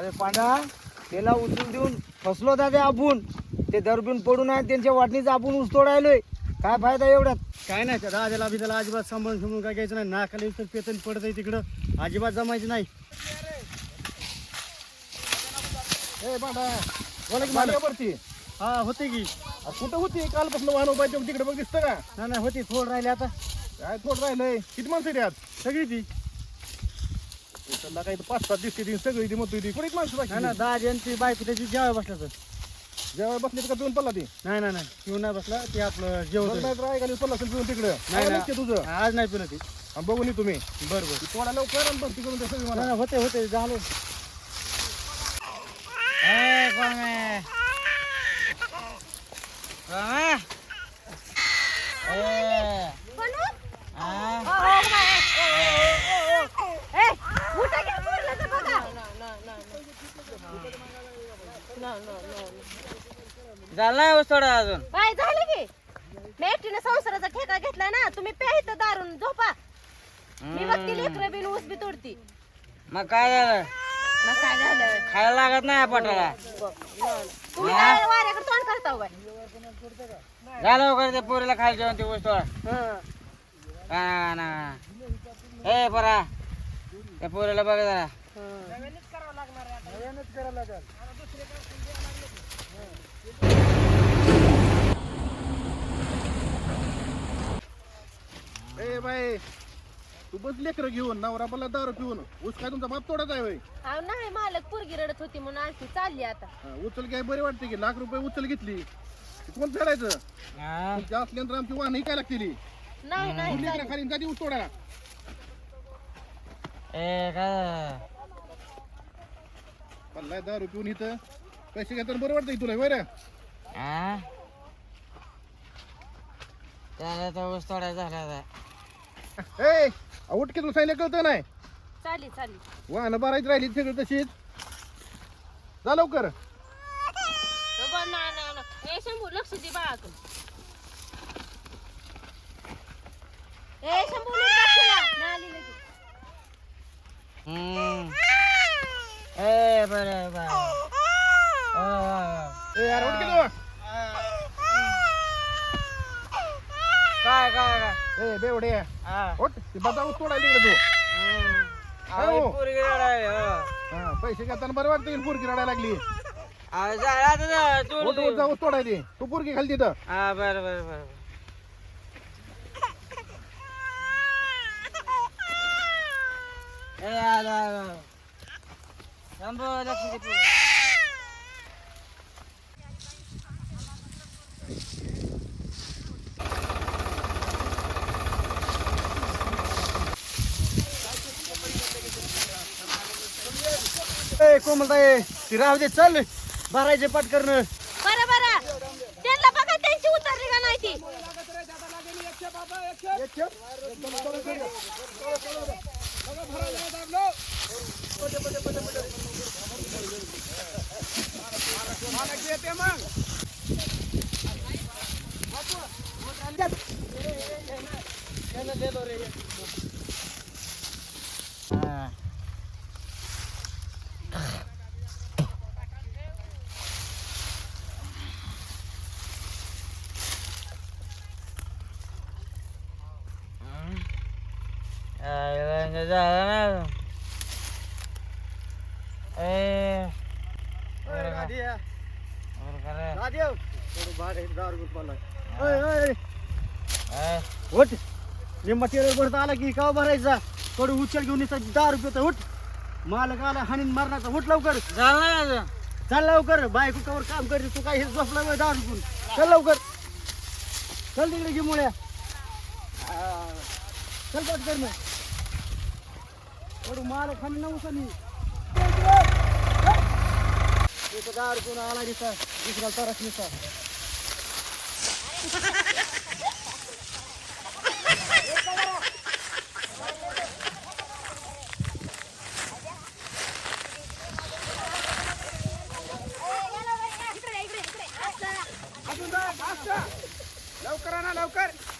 अरे पांडा त्याला उचलून देऊन फसलो दादा आपण ते दरबीन पडून आहे त्यांच्या वाटणीच आपण ऊस तोडायलोय काय फायदा एवढ्यात? काय नाही त्या दादाला बी त्याला अजिबात सांभाळून सांभाळून काय घ्यायचं नाही. नाकाला तर पेतन पडत आहे तिकडं. अजिबात जमायचं नाही. ए पांडा बोला की. वरती. हा होते की. कुठं होती? कालपासून वाहन उभा तिकडे बघ दिसतं का? नाही नाही होती थोडं राहिले आता. काय थोडं राहिलंय? किती माणसं आहेत यात? सगळी ती. त्याला काही पाच सात दिसते ती सगळी ती म्हणतोय ती कोणीच माणसं नाही ना बाकी दाजी आणि ती बायको त्याची जेवाय बसला तर जेव्हा बसले का दोन पडला ती? नाही नाही नाही पिऊन नाही बसला ते आपलं नाही तर ऐकायला पडला असेल पिऊन तिकडं. नाही नाही. तुझं? आज नाही पिलं ती. हा, बघून ये तुम्ही. बरं बरं. थोडा लवकर आणि भरती करून सगळी मला. नाही, नाही, होते होते झालं. ए. ए, बनू? हा? ओ, ओ, बाय. ओ, ओ, ओ, ओ. ए, उठा की पोरलं तर बघा. झालं नाही ऊस तोडा अजून. बाय झालं की. मी एकटीनं संसाराचा ठेका घेतलाय ना तुम्ही प्यायचं दारून झोपा. मी बघते लेकरं बिन ऊस बी तोडती. मग काय झालं? मग काय झालं? खायला लागत नाही पोटाला. तुम्ही काय वाऱ्याकडे तोंड करता हो बाय झालं वगैरे ते पोरीला खायला जेवण ते ऊस तोडा. हं. का ना. ए परा त्या पोरीला बघ जरा. बाई तू बस लेकर घेऊन नवरा मला दारू पिऊन. ऊस काय तुमचा बाप तोडत आहे अहो नाही मालक पोरगी रडत होती म्हणून आणखी चालली आता. हा, उचल काय बरी वाटते की. लाख रुपये उचल घेतली. ती कोण फेडायचं? हा? तुमच्या असल्यानंतर आमची वाहन काय लागतील? नाही नाही लेकरा खाली जाती ऊस तोडायला ए पल्ला दारू पिऊन इथं. पैसे घेताना बरं वाटतं की तुला बरं हा? त्याला तर ऊस तोडा झाला आता. ए उठ की तुला सांगितलं कळतं नाही? चालली चालली. वाहन भरायची राहिली सगळं तशीच. जा लवकर. ए शंभू लक्ष दे बाळाकडे. ए शंभू लक्ष द्या. नाही आली लगेच. हम्म. ए बरं बरं ओ, ओ, ओ. ए यार उठ की तू काय काय काय ए बेवडे हा. उठ ती बता ऊस तोडायला इकडे तू. हो. ही. पैसे घेताना बरं वाटतं की पोरगी रडायला लागली. अहो, झालं आता जा, तोड उठ दे. उठ जा ऊस तोडायची तू पोरगी खाली तिथं बरं बरं बरं. ए आलो आलो शंभू लक्ष दे पोरं. कोमलताई ती राहू दे चल. भरायचे पाठ करणं बरं बरं. त्यांना बघा त्यांची उतरली का नाही ती? हा. झालं उठ लिंबा टेलर भरत आला की का भरायचा थोडं उचल घेऊन येतात दहा रुपये उठ मालक आला हाणीन मारण्याचा उठ लवकर झालं चल लवकर बायको कवर काम कर तू काय हे झोपला वेळ दहा रुपये चल लवकर चल तिकडे घे मुळ्या चल पाठ कर मग. थोडं मालक हाणी नव्हतं सनी दहा रुपये आला दिसा दुसरा तरच निसा लवकर अरे चल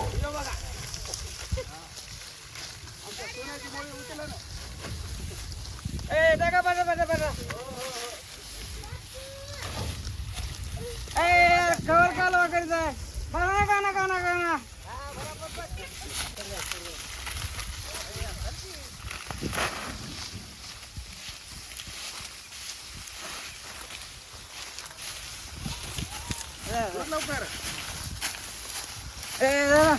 नुसता अजून दुसऱ्याला ए बघा बघा बघा बघा ए खबर का वगैरे जाय बघा गाणं गाणं गाणं लवकर ए जरा